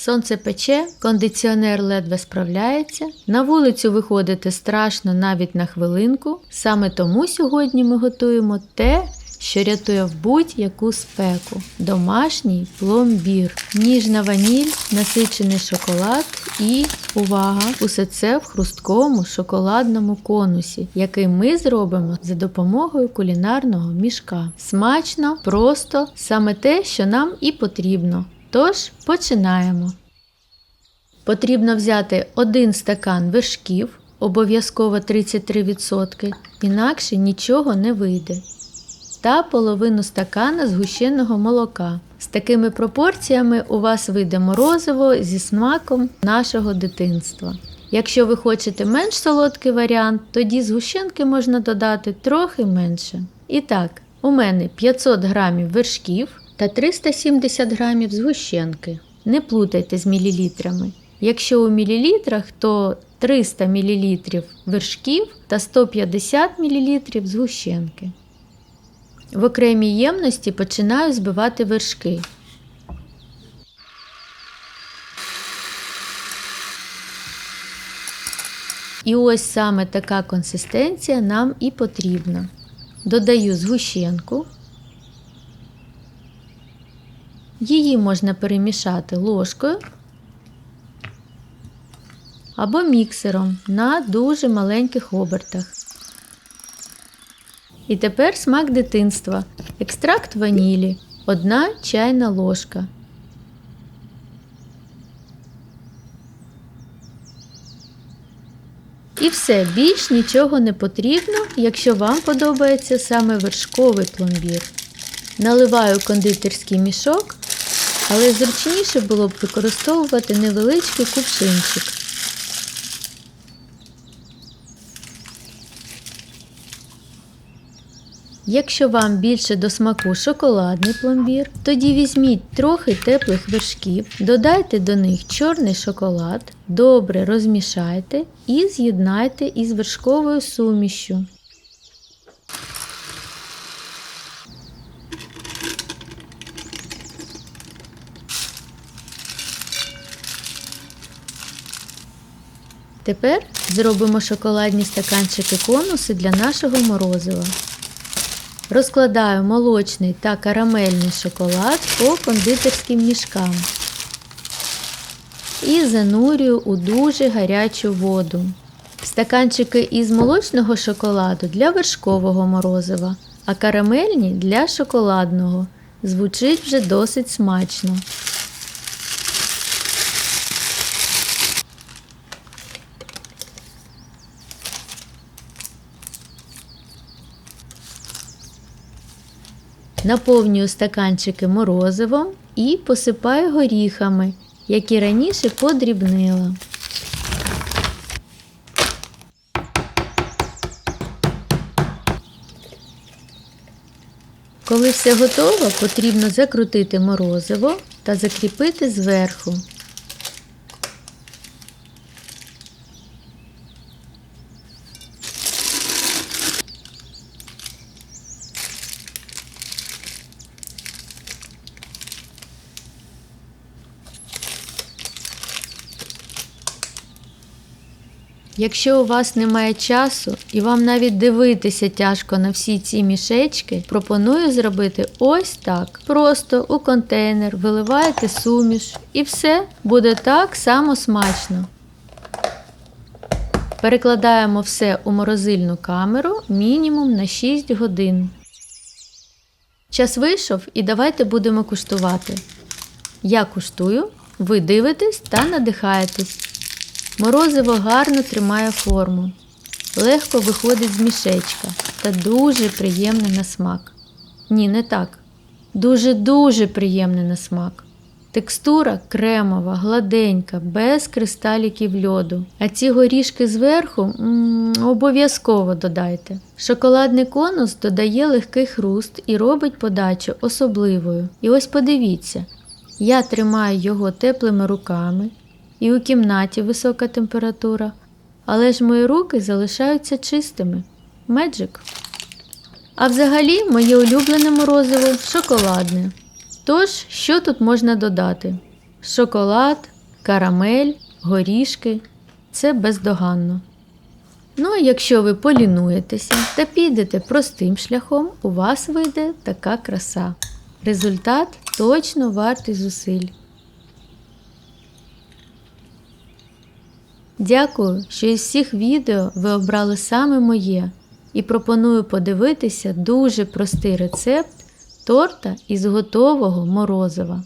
Сонце пече, кондиціонер ледве справляється. На вулицю виходити страшно навіть на хвилинку. Саме тому сьогодні ми готуємо те, що рятує в будь-яку спеку. Домашній пломбір, ніжна ваніль, насичений шоколад і увага! Усе це в хрусткому шоколадному конусі, який ми зробимо за допомогою кулінарного мішка. Смачно, просто, саме те, що нам і потрібно. Тож починаємо. Потрібно взяти один стакан вершків, обов'язково 33%, інакше нічого не вийде. Та половину стакана згущеного молока. З такими пропорціями у вас вийде морозиво зі смаком нашого дитинства. Якщо ви хочете менш солодкий варіант, тоді згущенки можна додати трохи менше. І так, у мене 500 грамів вершків та 370 грамів згущенки. Не плутайте з мілілітрами. Якщо у мілілітрах, то 300 мл вершків та 150 мл згущенки. В окремій ємності починаю збивати вершки. І ось саме така консистенція нам і потрібна. Додаю згущенку. Її можна перемішати ложкою або міксером на дуже маленьких обертах. І тепер смак дитинства. Екстракт ванілі. Одна чайна ложка. І все, більш нічого не потрібно, якщо вам подобається саме вершковий пломбір. Наливаю кондитерський мішок, але зручніше було б використовувати невеличкий кувшинчик. Якщо вам більше до смаку шоколадний пломбір, тоді візьміть трохи теплих вершків, додайте до них чорний шоколад, добре розмішайте і з'єднайте із вершковою сумішю. Тепер зробимо шоколадні стаканчики конуси для нашого морозива. Розкладаю молочний та карамельний шоколад по кондитерським мішкам і занурюю у дуже гарячу воду. Стаканчики із молочного шоколаду для вершкового морозива, а карамельні для шоколадного. Звучить вже досить смачно. Наповнюю стаканчики морозивом і посипаю горіхами, які раніше подрібнила. Коли все готово, потрібно закрутити морозиво та закріпити зверху. Якщо у вас немає часу і вам навіть дивитися тяжко на всі ці мішечки, пропоную зробити ось так. Просто у контейнер виливаєте суміш і все буде так само смачно. Перекладаємо все у морозильну камеру мінімум на 6 годин. Час вийшов і давайте будемо куштувати. Я куштую, ви дивитесь та надихаєтесь. Морозиво гарно тримає форму, легко виходить з мішечка та дуже приємне на смак. Ні, не так. Дуже-дуже приємне на смак. Текстура кремова, гладенька, без кристаліків льоду. А ці горішки зверху обов'язково додайте. Шоколадний конус додає легкий хруст і робить подачу особливою. І ось подивіться, я тримаю його теплими руками і у кімнаті висока температура, але ж мої руки залишаються чистими. Меджик. А взагалі, моє улюблене морозиво шоколадне. Тож, що тут можна додати? шоколад, карамель, горішки це бездоганно. Ну, а якщо ви полінуєтеся та підете простим шляхом, у вас вийде така краса. Результат точно вартий зусиль. Дякую, що із всіх відео ви обрали саме моє і пропоную подивитися дуже простий рецепт торта із готового морозива.